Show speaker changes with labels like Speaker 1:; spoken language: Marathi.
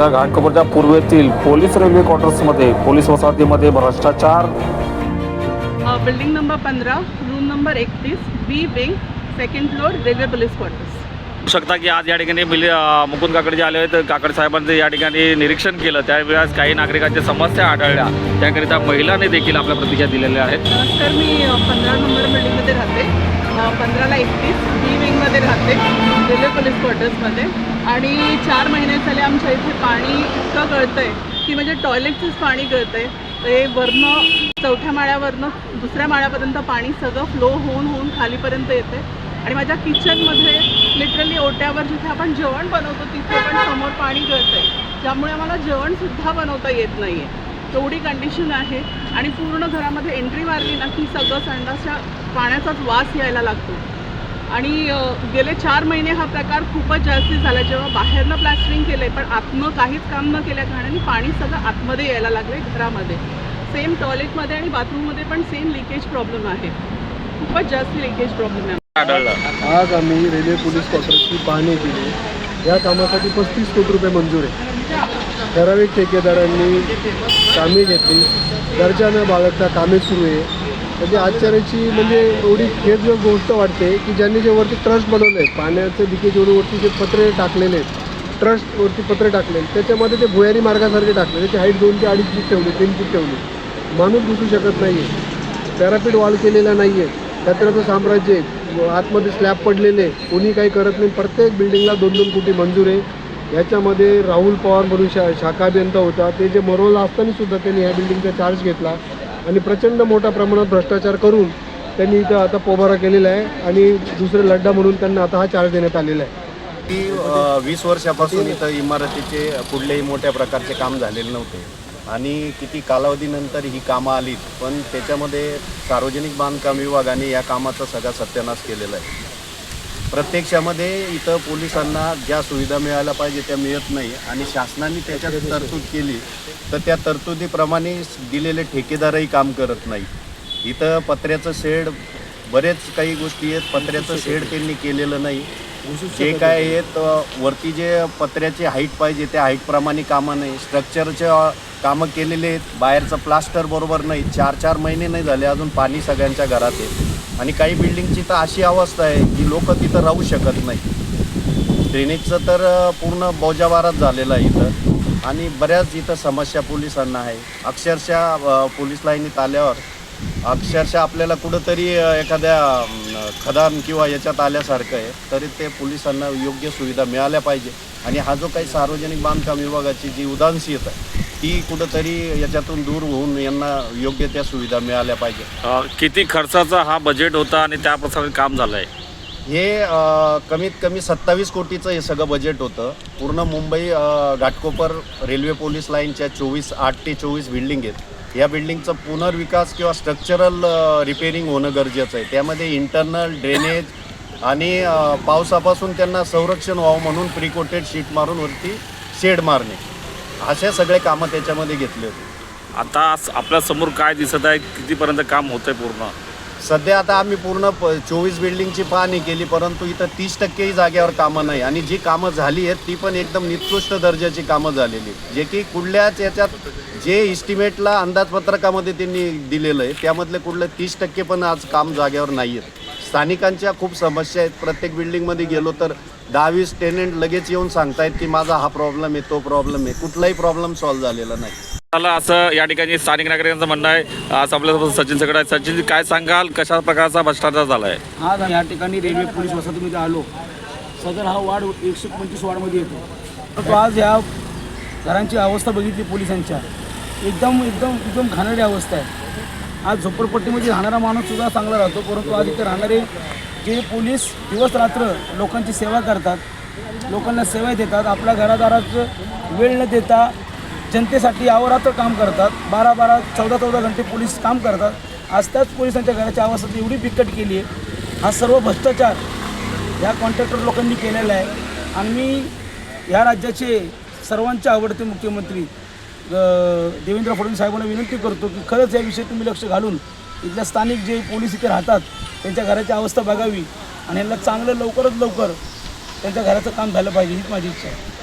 Speaker 1: नमस्कार घाटकोपरच्या पूर्वेतील पोलीस रेल्वे क्वार्टर्समध्ये पोलीस वसाहतीमध्ये भ्रष्टाचार.
Speaker 2: बिल्डिंग नंबर पंधरा रूम नंबर एकतीस B wing second floor railway police quarters.
Speaker 1: शकता की आज या ठिकाणी मिल मुकुंद काकडे जे आले आहेत काकडे साहेबांचं या ठिकाणी निरीक्षण केलं. त्यावेळेस काही नागरिकांच्या समस्या आढळल्या. त्याकरिता महिलांनी देखील आपल्या प्रतिक्रिया दिलेल्या आहेत.
Speaker 2: नमस्कार मी पंधरा नंबर बिल्डिंगमध्ये राहते. पंधराला एकतीस बी विंगमध्ये राहते रेल्वे पोलीस क्वार्टर्समध्ये. आणि चार महिने झाले आमच्या इथे पाणी इतकं गळतं आहे की म्हणजे टॉयलेटचंच पाणी गळतं आहे ते वरनं चौथ्या माळ्यावरनं दुसऱ्या माळ्यापर्यंत पाणी सगळं फ्लो होऊन होऊन खालीपर्यंत येते आणि माझ्या किचनमध्ये लिटरली ओट्यावर जिथे आपण जेवण बनवतो तिथे पण समोर पाणी गळतं आहे त्यामुळे आम्हाला जेवणसुद्धा बनवता येत नाही आहे तेवढी कंडिशन आहे. आणि पूर्ण घरामध्ये एंट्री मारली ना की सगळं संडासच्या पाण्याचाच वास यायला लागतो. आणि गेले चार महिने हा प्रकार खूपच जास्ती झाला. जेव्हा बाहेरनं प्लॅस्टरिंग केलं आहे पण आतनं काहीच काम न केल्या कारणाने पाणी सगळं आतमध्ये यायला लागलं आहे घरामध्ये. सेम टॉयलेटमध्ये आणि बाथरूममध्ये पण सेम लिकेज प्रॉब्लेम आहे. खूपच जास्त लिकेज प्रॉब्लेम आहे.
Speaker 3: आज आम्ही रेल्वे पोलीस क्वार्टरची पाहणी केली. या कामासाठी पस्तीस कोटी रुपये मंजूर आहे. ठराविक ठेकेदारांनी कामे घेतली. दर्जा न बाळगता कामे सुरू आहे. म्हणजे आश्चर्याची म्हणजे एवढी खेद गोष्ट वाटते की ज्यांनी जे वरती ट्रस्ट बनवलं आहे पाण्याचं लिकेज वरती जे पत्रे टाकलेले आहेत ट्रस्टवरती पत्रे टाकले त्याच्यामध्ये ते भुयारी मार्गासारखे टाकले त्याची हाईट दोन ते अडीच फूट ठेवली तीन फूट ठेवली. माणूस घुसू शकत नाही आहे पॅरापीट वॉल केलेला नाही आहे कचऱ्याचं साम्राज्य आहे. आतमध्ये स्लॅब पडलेले आहे. कोणी काही करत नाही. प्रत्येक बिल्डिंगला दोन दोन कोटी मंजूर आहे. याच्यामध्ये राहुल पवार म्हणून शा शाखाभियंता होता. ते जे मरोला असताना सुद्धा त्यांनी ह्या बिल्डिंगचा चार्ज घेतला. आणि प्रचंड मोठ्या प्रमाणात भ्रष्टाचार करून त्यांनी इथं आता पोबारा केलेला आहे आणि दुसरे लड्डा म्हणून त्यांना आता हा चार्ज देण्यात आलेला आहे.
Speaker 4: की वीस वर्षापासून इथं इमारतीचे कुठलेही मोठ्या प्रकारचे काम झालेले नव्हते. आणि किती कालावधीनंतर ही कामं आलीत पण त्याच्यामध्ये सार्वजनिक बांधकाम विभागाने या कामाचा सगळा सत्यानाश केलेला आहे. प्रत्यक्षामध्ये इथं पोलिसांना ज्या सुविधा मिळायला पाहिजे त्या मिळत नाही आणि शासनाने त्याच्यात तरतूद केली तर त्या तरतुदीप्रमाणे दिलेले ठेकेदारही काम करत नाही इथं पत्र्याचं शेड बरेच काही गोष्टी आहेत पत्र्याचं शेड त्यांनी केलेलं नाही. जे काय आहेत वरती जे पत्र्याची हाईट पाहिजे त्या हाईटप्रमाणे कामं नाही. स्ट्रक्चरचे कामं केलेले आहेत. बाहेरचं प्लास्टर बरोबर नाही. चार चार महिने नाही झाले अजून पाणी सगळ्यांच्या घरात आहे. आणि काही बिल्डिंगची तर अशी अवस्था आहे की लोक तिथं राहू शकत नाही. ड्रेनेजचं तर पूर्ण बोजाबारात झालेलं आहे इथं. आणि बऱ्याच इथं समस्या पोलिसांना आहे. अक्षरशः पोलीस लाईनीत आल्यावर अक्षरशः आपल्याला कुठंतरी एखाद्या खदान किंवा याच्यात आल्यासारखं आहे तरी ते पोलिसांना योग्य सुविधा मिळाल्या पाहिजे. आणि हा जो काही सार्वजनिक बांधकाम विभागाची जी उदासीनता आहे ती कुठंतरी याच्यातून दूर होऊन यांना योग्य त्या सुविधा मिळाल्या पाहिजे.
Speaker 1: किती खर्चाचा हा बजेट होता आणि त्याप्रमाणे काम झालं आहे
Speaker 4: हे कमीत कमी सत्तावीस कोटीचं हे सगळं बजेट होतं. पूर्ण मुंबई घाटकोपर रेल्वे पोलीस लाईनच्या चोवीस आठ ते चोवीस बिल्डिंग आहेत. या बिल्डिंगचं पुनर्विकास किंवा स्ट्रक्चरल रिपेरिंग होणं गरजेचं आहे. त्यामध्ये इंटरनल ड्रेनेज आणि पावसापासून त्यांना संरक्षण व्हावं म्हणून प्रिकोटेड शीट मारून वरती शेड मारणे. अशा सगळे कामं त्याच्यामध्ये घेतले होते.
Speaker 1: आता आपल्यासमोर काय दिसत आहे कितीपर्यंत काम होतं आहे पूर्ण?
Speaker 4: सध्या आता आम्ही पूर्ण प चोवीस बिल्डिंगची पाहणी केली परंतु इथं तीस टक्केही जागेवर कामं नाही. आणि जी कामं झाली आहेत ती पण एकदम निकृष्ट दर्जाची कामं झालेली आहेत. जे की कुठल्याच याच्यात जे इस्टिमेटला अंदाजपत्रकामध्ये त्यांनी दिलेलं आहे त्यामधले कुठले तीस टक्के पण आज काम जागेवर नाही आहेत. स्थानिकांच्या खूप समस्या आहेत. प्रत्येक बिल्डिंगमध्ये गेलो तर दहावीस टेनंट लगेच येऊन सांगतायत की माझा हा प्रॉब्लेम आहे तो प्रॉब्लेम आहे. कुठलाही प्रॉब्लेम सॉल्व्ह झालेला नाही.
Speaker 1: मला असं या ठिकाणी स्थानिक नागरिकांचं म्हणणं आहे. आज आपल्यासोबत सचिन सगळं आहे. सचिन काय सांगाल? कशा प्रकारचा भ्रष्टाचार झाला आहे
Speaker 5: आज या ठिकाणी रेल्वे पोलीस वसाहतीमध्ये आलो. सदर हा वार्ड एकशे पंचवीस वार्डमध्ये येतो. परंतु आज ह्या घरांची अवस्था बघितली पोलिसांच्या. एकदम एकदम एकदम घाणेरडी अवस्था आहे. आज झोपडपट्टीमध्ये राहणारा माणूससुद्धा चांगला राहतो. परंतु आज इथे राहणारे जे पोलीस दिवस रात्र लोकांची सेवा करतात लोकांना सेवा देतात आपल्या घरादाराचं वेळ न देता जनतेसाठी अहोरात्र काम करतात. बारा बारा चौदा चौदा घंटे पोलीस काम करतात. आज त्याच पोलिसांच्या घराच्या अवस्था एवढी बिकट केली आहे. हा सर्व भ्रष्टाचार या कॉन्ट्रॅक्टर लोकांनी केलेला आहे. आणि मी या राज्याचे सर्वांचे आवडते मुख्यमंत्री देवेंद्र फडणवीस साहेबांना विनंती करतो की खरंच याविषयी तुम्ही लक्ष घालून इथल्या स्थानिक जे पोलीस इथे राहतात त्यांच्या घराची अवस्था बघावी आणि यांना चांगलं लवकरात लवकर त्यांच्या घराचं काम झालं पाहिजे हीच माझी इच्छा आहे.